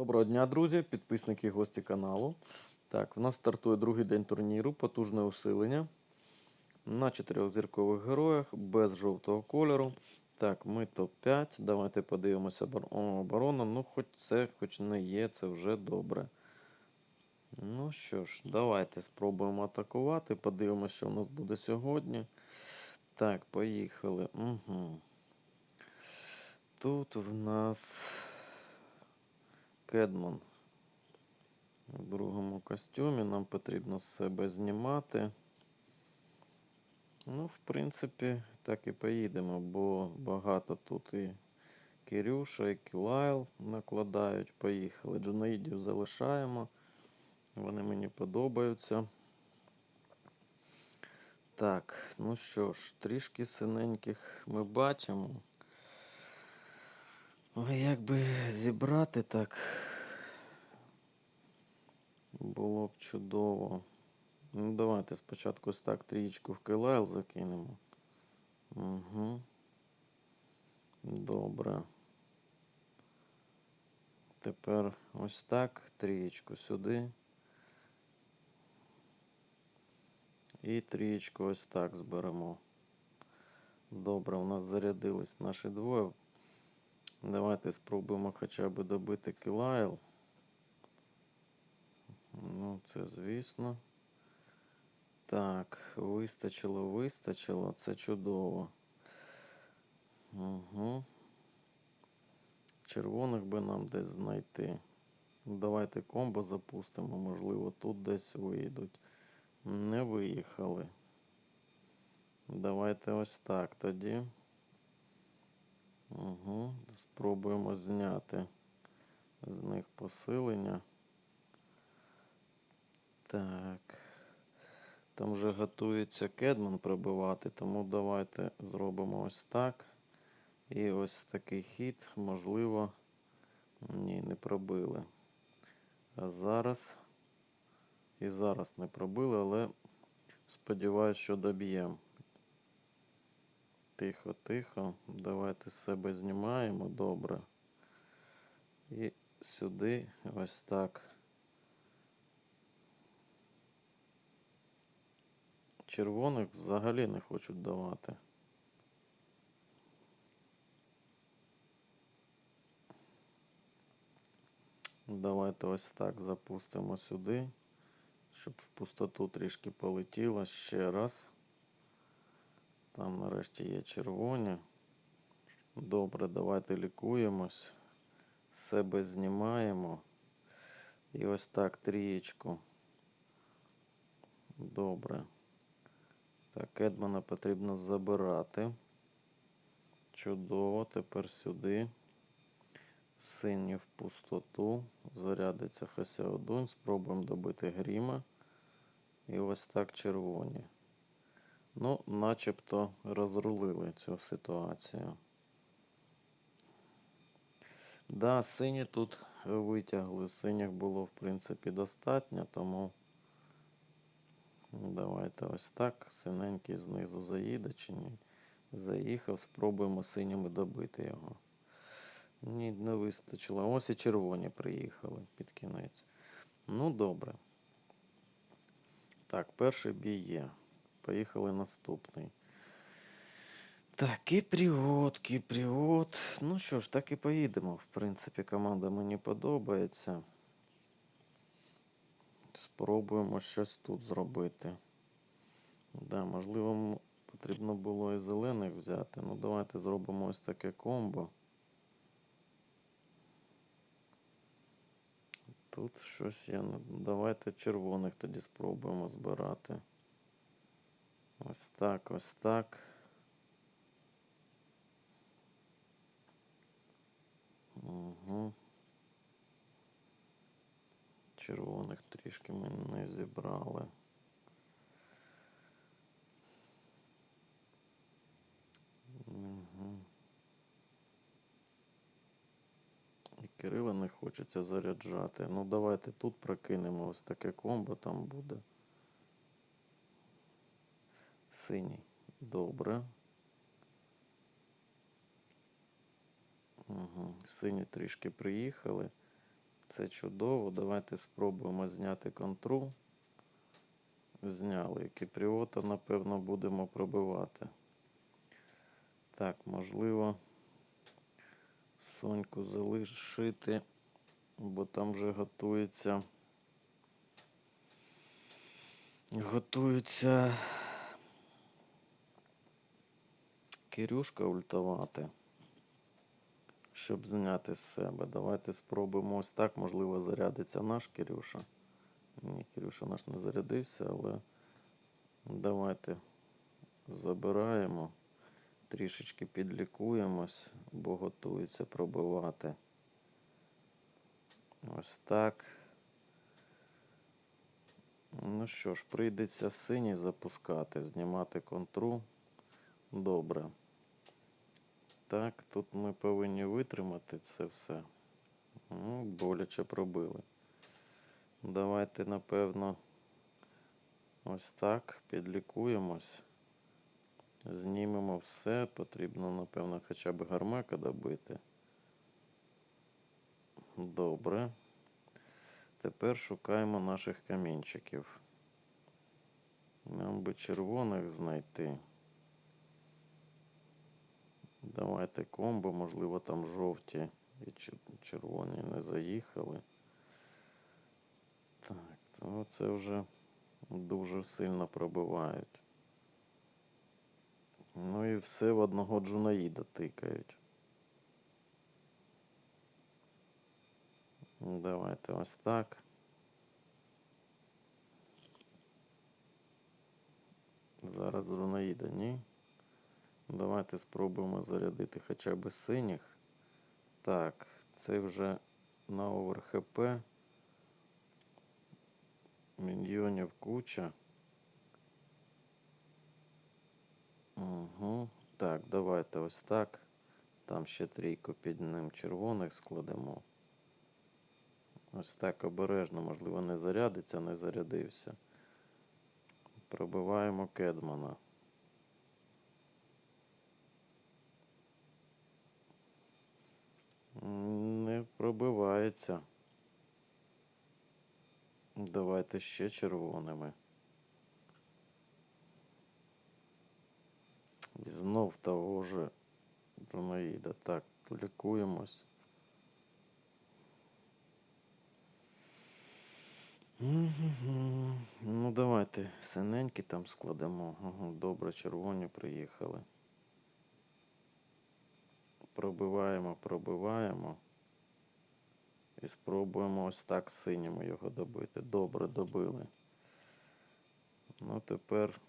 Доброго дня, друзі, підписники і гості каналу. Так, в нас стартує другий день турніру, потужне усилення. На чотирьохзіркових героях без жовтого кольору. Так, ми топ-5. Давайте подивимося обор- оборона. Ну, хоч це, хоч не є, це вже добре. Ну що ж, давайте спробуємо атакувати. Подивимося, що в нас буде сьогодні. Так, поїхали. Угу. Тут в нас Кедман в другому костюмі. Нам потрібно з себе знімати. Ну, в принципі, так і поїдемо, бо багато тут і Кирюша, і Кілайл накладають. Поїхали. Джунаїдів залишаємо. Вони мені подобаються. Так, ну що ж, трішки синеньких ми бачимо. Ой, як би зібрати так було б чудово. Ну, давайте спочатку так трієчку в Килайл закинемо. Угу. Добре. Тепер ось так, трієчку сюди. І трієчку ось так зберемо. Добре, у нас зарядились наші двоє. Давайте спробуємо хоча б добити Кілайл. Ну, це звісно. Так, вистачило, вистачило. Це чудово. Угу. Червоних би нам десь знайти. Давайте комбо запустимо, можливо, тут десь вийдуть. Не виїхали. Давайте ось так тоді. Угу. Спробуємо зняти з них посилення. Так. Там вже готується Кедман пробивати, тому давайте зробимо ось так. І ось такий хід, можливо, ні, не пробили. А зараз і зараз не пробили, але сподіваюсь, що доб'ємо. Тихо, тихо. Давайте з себе знімаємо добре. І сюди ось так. Червоних взагалі не хочуть давати. Давайте ось так запустимо сюди, щоб в пустоту трішки полетіло ще раз. Там нарешті є червоні. Добре, давайте лікуємось. Себе знімаємо. І ось так трієчку. Добре. Так, Едмана потрібно забирати. Чудово, тепер сюди. Синій в пустоту. Зарядиться Хасяодун. Спробуємо добити гріма. І ось так червоні. Ну, начебто розрулили цю ситуацію. Да, сині тут витягли. Синіх було, в принципі, достатньо, тому давайте ось так. Синенький знизу заїде чи ні. Заїхав, спробуємо синіми добити його. Ні, не вистачило. Ось і червоні приїхали під кінець. Ну, добре. Так, перший бій є. Поїхали наступний. Так, Кіпріот, Кіпріот. Ну що ж, так і поїдемо. В принципі, команда мені подобається. Спробуємо щось тут зробити. Да, можливо, потрібно було і зелених взяти. Ну, давайте зробимо ось таке комбо. Тут щось я. Давайте червоних тоді спробуємо збирати. Ось так, ось так. Угу. Червоних трішки ми не зібрали. Угу. І Кирила не хочеться заряджати. Ну давайте тут прокинемо ось таке комбо там буде. Синій. Добре. Угу. Сині трішки приїхали. це чудово. Давайте спробуємо зняти контру. Зняли. Кіпріота, напевно, будемо пробивати. Так, можливо, Соньку залишити, бо там вже готується. Готується Кирюшка ультувати, щоб зняти з себе. Давайте спробуємо ось так. Можливо, зарядиться наш Кирюша. Ні, Кирюша наш не зарядився, але давайте забираємо. Трішечки підлікуємось, бо готується пробивати. Ось так. Ну що ж, прийдеться синій запускати, знімати контру. Добре. Так, тут ми повинні витримати це все. Ну, боляче пробили. Давайте, напевно, ось так підлікуємось. Знімемо все. Потрібно, напевно, хоча б гармека добити. Добре. Тепер шукаємо наших камінчиків. Нам би червоних знайти. Давайте комбо, можливо, там жовті і червоні не заїхали. Так, то це вже дуже сильно пробивають. Ну і все в одного джунаїда тикають. Давайте ось так. Зараз джунаїда, ні. Давайте спробуємо зарядити хоча б синіх. Так, це вже на овер ХП. Міньйонів куча. Угу. Так, давайте ось так. Там ще трійку під ним червоних складемо. Ось так обережно, можливо, не зарядиться, не зарядився. Пробиваємо Кедмана. Не пробивається. Давайте ще червоними. І знов того же Друнаїда. Так, лікуємось. Ну, давайте синенькі там складемо. Добре, червоні приїхали. Пробиваємо, пробиваємо. І спробуємо ось так синіми його добити. Добре добили. Ну, тепер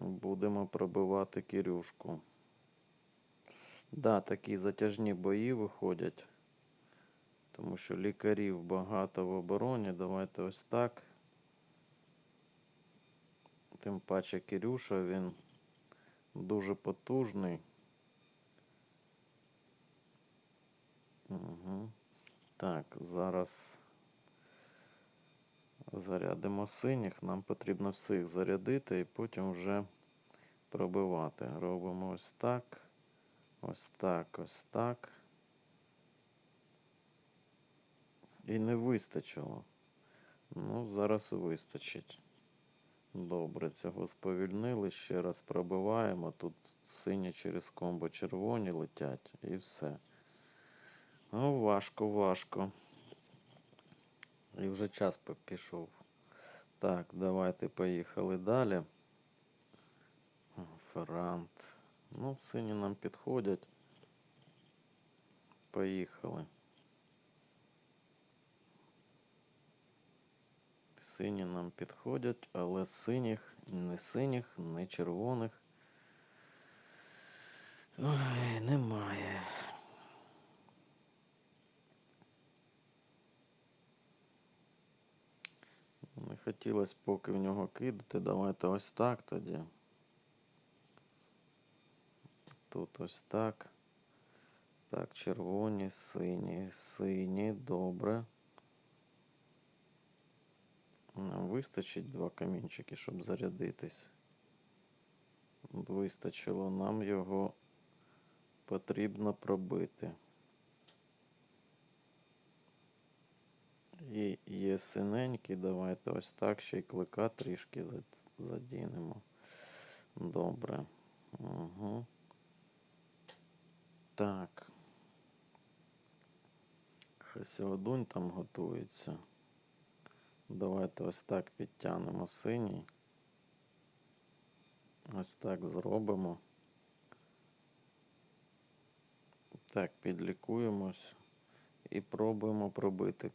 будемо пробивати Кирюшку. Да, такі затяжні бої виходять. Тому що лікарів багато в обороні. Давайте ось так. Тим паче Кирюша, він дуже потужний. Угу. Так, зараз зарядимо синіх. Нам потрібно всіх зарядити і потім вже пробивати. Робимо ось так. Ось так, ось так. І не вистачило. Ну, зараз вистачить. Добре, цього сповільнили. Ще раз пробиваємо. Тут сині через комбо червоні летять і все. Ну, важко, важко. І вже час пішов. Так, давайте поїхали далі. Ферант. Ну, сині нам підходять. Поїхали. Сині нам підходять, але синіх, не синіх, не червоних. Ой, немає. Не хотілося поки в нього кидати. Давайте ось так тоді. Тут ось так. Так, червоні, сині, сині, добре. Нам вистачить два камінчики, щоб зарядитись. Вистачило нам його потрібно пробити. І є синенький, давайте ось так ще й клика трішки задінемо. Добре. Угу. Так. Хасіодунь там готується. Давайте ось так підтягнемо синій. Ось так зробимо. Так, підлікуємось і пробуємо пробити.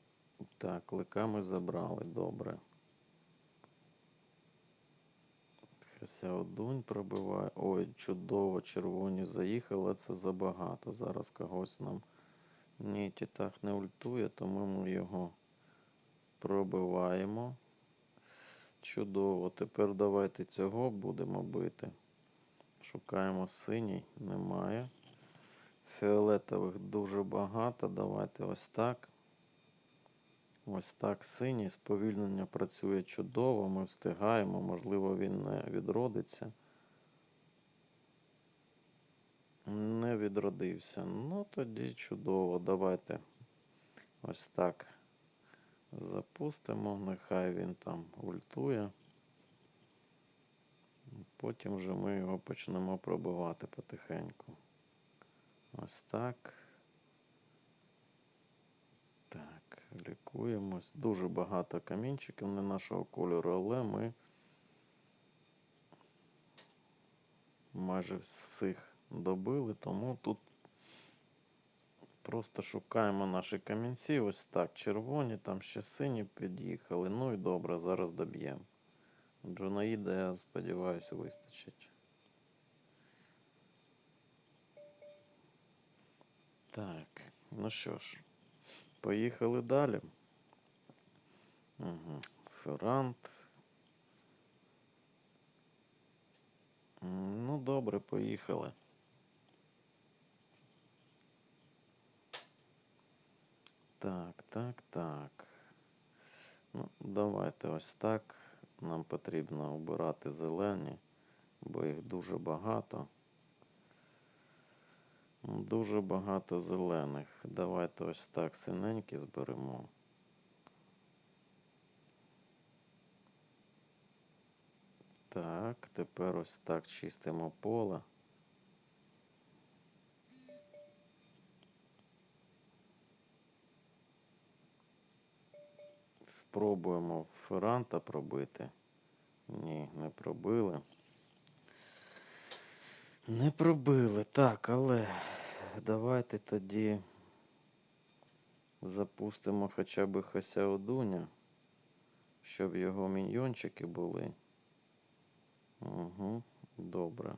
Так, кликами забрали, добре. Хасяодунь пробиває. Ой, чудово, червоні заїхали, це забагато. Зараз когось нам ні, тітах не ультує, тому ми його пробиваємо. Чудово. Тепер давайте цього будемо бити. Шукаємо синій, немає. Фіолетових дуже багато. Давайте ось так. Ось так синій. Сповільнення працює чудово. Ми встигаємо. Можливо, він не відродиться. Не відродився. Ну, тоді чудово. Давайте ось так запустимо. Нехай він там ультує. Потім вже ми його почнемо пробивати потихеньку. Ось так. Так, лікуємось. Дуже багато камінчиків не нашого кольору, але ми майже всіх добили, тому тут просто шукаємо наші камінці. Ось так, червоні, там ще сині під'їхали. Ну і добре, зараз доб'ємо. Джонаїда, я сподіваюся, вистачить. Так, ну що ж, поїхали далі. Угу. Феррант. М, Ну, добре, поїхали. Так, так, так. Ну, давайте ось так. Нам потрібно обирати зелені, бо їх дуже багато. Дуже багато зелених. Давайте ось так синенькі зберемо. Так, тепер ось так чистимо поле. Спробуємо ферранта пробити. Ні, не пробили. Не пробили. Так, але давайте тоді запустимо хоча б Хасяодуня, щоб його міньйончики були. Угу, добре.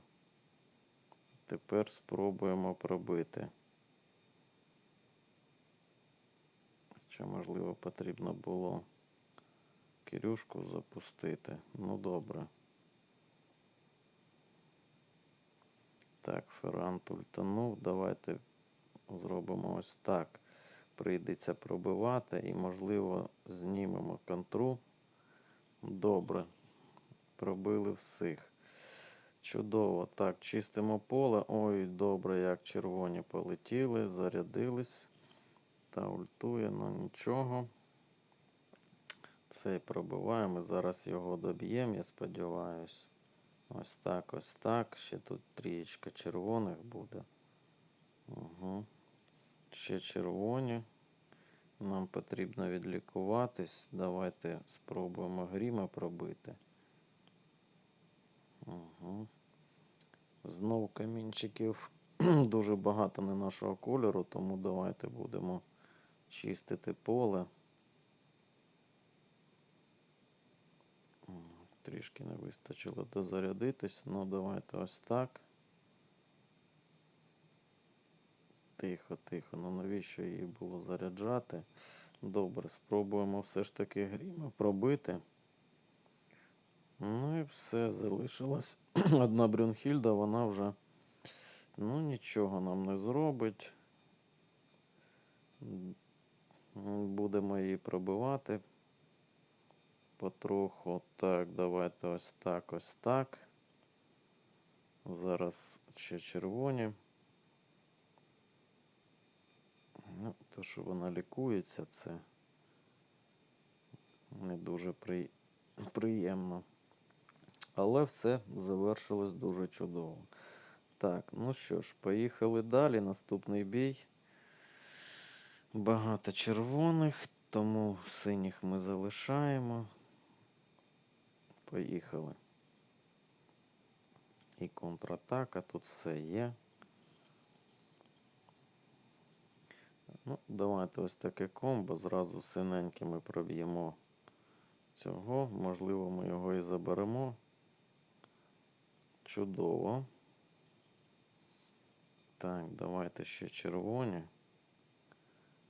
Тепер спробуємо пробити. Хоча, можливо, потрібно було Кирюшку запустити. Ну, добре. Так, Феррант ультанув. Давайте зробимо ось так. Прийдеться пробивати і, можливо, знімемо контру. Добре. Пробили всіх. Чудово. Так, чистимо поле. Ой, добре, як червоні полетіли, зарядились. Та ультує, ну нічого. Цей пробиваємо. Зараз його доб'ємо, я сподіваюся. Ось так, ось так. Ще тут трієчка червоних буде. Угу. Ще червоні. Нам потрібно відлікуватись. Давайте спробуємо гріма пробити. Угу. Знов камінчиків дуже багато не нашого кольору, тому давайте будемо чистити поле. Трішки не вистачило дозарядитись. Ну, давайте ось так. Тихо, тихо. Ну навіщо її було заряджати? Добре, спробуємо все ж таки гріма пробити. Ну і все, залишилась одна Брюнхільда, вона вже ну нічого нам не зробить. Будемо її пробивати потроху. Так, давайте ось так, ось так. Зараз ще червоні. Ну, то, що вона лікується, це Не дуже при... приємно. Але все завершилось дуже чудово. Так, ну що ж, поїхали далі. Наступний бій. Багато червоних, тому синіх ми залишаємо. Поїхали. І контратака, тут все є. Ну, давайте ось таке комбо. Зразу синенькими проб'ємо цього. Можливо, ми його і заберемо. Чудово. Так, давайте ще червоні.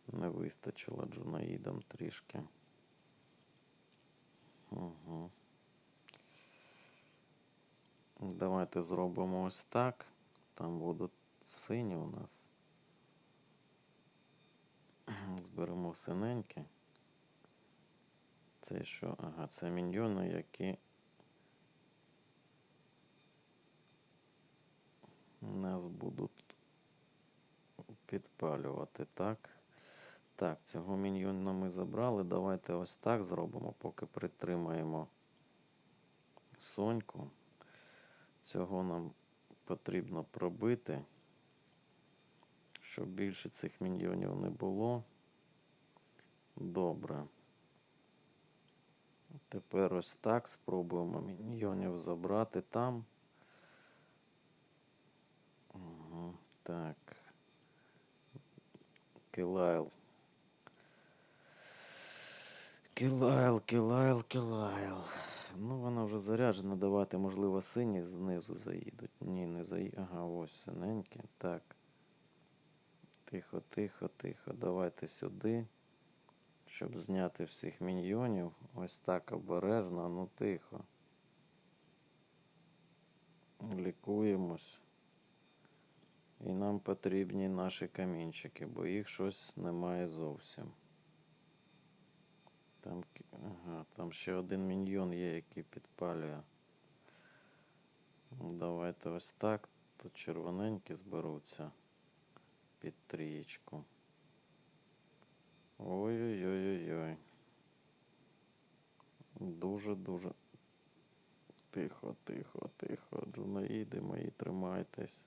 Не вистачило джунаїдам трішки. Угу. Давайте зробимо ось так. Там будуть сині у нас. Зберемо синенькі. Це що? Ага, це міньйони, які нас будуть підпалювати, так? Так, цього міньйона ми забрали. Давайте ось так зробимо, поки притримаємо соньку. Цього нам потрібно пробити, щоб більше цих міньйонів не було. Добре. Тепер ось так спробуємо міньйонів забрати там. Угу, так. Килайл. Килайл, Килайл, Килайл. Заряджена. Давайте, можливо, сині знизу заїдуть. Ні, не заїдуть. Ага, ось синенькі. Так. Тихо, тихо, тихо. Давайте сюди. Щоб зняти всіх міньйонів. Ось так обережно, ну тихо. Лікуємось. І нам потрібні наші камінчики, бо їх щось немає зовсім. Там, ага, там ще один міньйон є, який підпалює. Ну, Давайте ось так. Тут червоненькі зберуться під трієчку. Ой-ой-ой-ой-ой. Дуже-дуже. Тихо, тихо, тихо. Джунаїди мої, тримайтесь.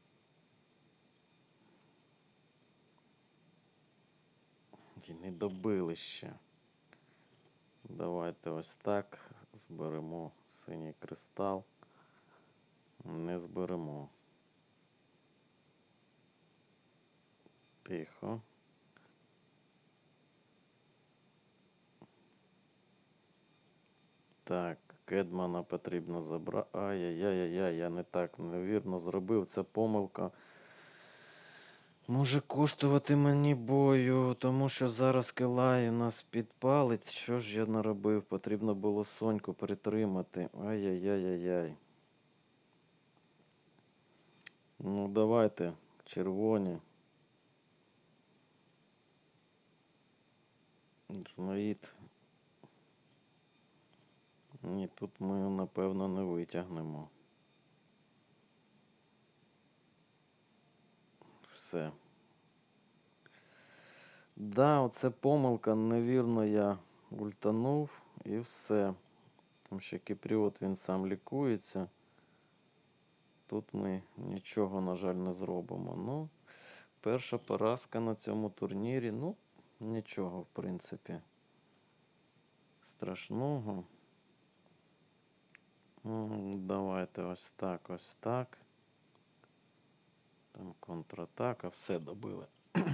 І не добили ще. Давайте ось так. Зберемо синій кристал. Не зберемо. Тихо. Так, Кедмана потрібно забрати. Ай-яй-яй-яй, я не так невірно зробив. Це помилка. Може коштувати мені бою, тому що зараз Килай нас підпалить. Що ж я наробив? Потрібно було Соньку притримати. Ай-яй-яй-яй-яй. Ну, давайте, червоні. Джунаїд. Ні, тут ми, напевно, не витягнемо. Все. Да, оце помилка, невірно я ультанув і все. Там ще кіпріот він сам лікується. Тут ми нічого, на жаль, не зробимо. Ну, перша поразка на цьому турнірі. Ну, нічого, в принципі. Страшного. Давайте ось так, ось так. Там контратака, все добили.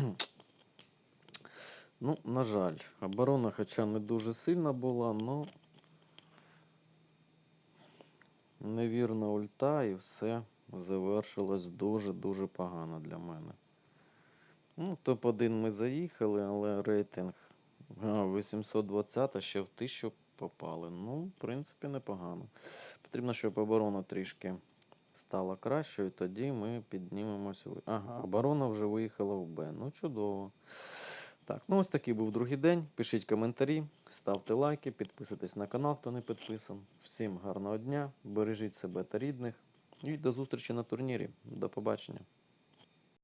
ну, на жаль, оборона, хоча не дуже сильна була, але невірна ульта і все завершилось дуже-дуже погано для мене. Ну, топ-1 ми заїхали, але рейтинг 820, а ще в 1000 попали. Ну, в принципі, непогано. Потрібно, щоб оборона трішки стала кращою, тоді ми піднімемося. Ага, оборона вже виїхала в Б. Ну, чудово. Так, ну ось такий був другий день. Пишіть коментарі, ставте лайки, підписуйтесь на канал, хто не підписан. Всім гарного дня, бережіть себе та рідних. І до зустрічі на турнірі. До побачення.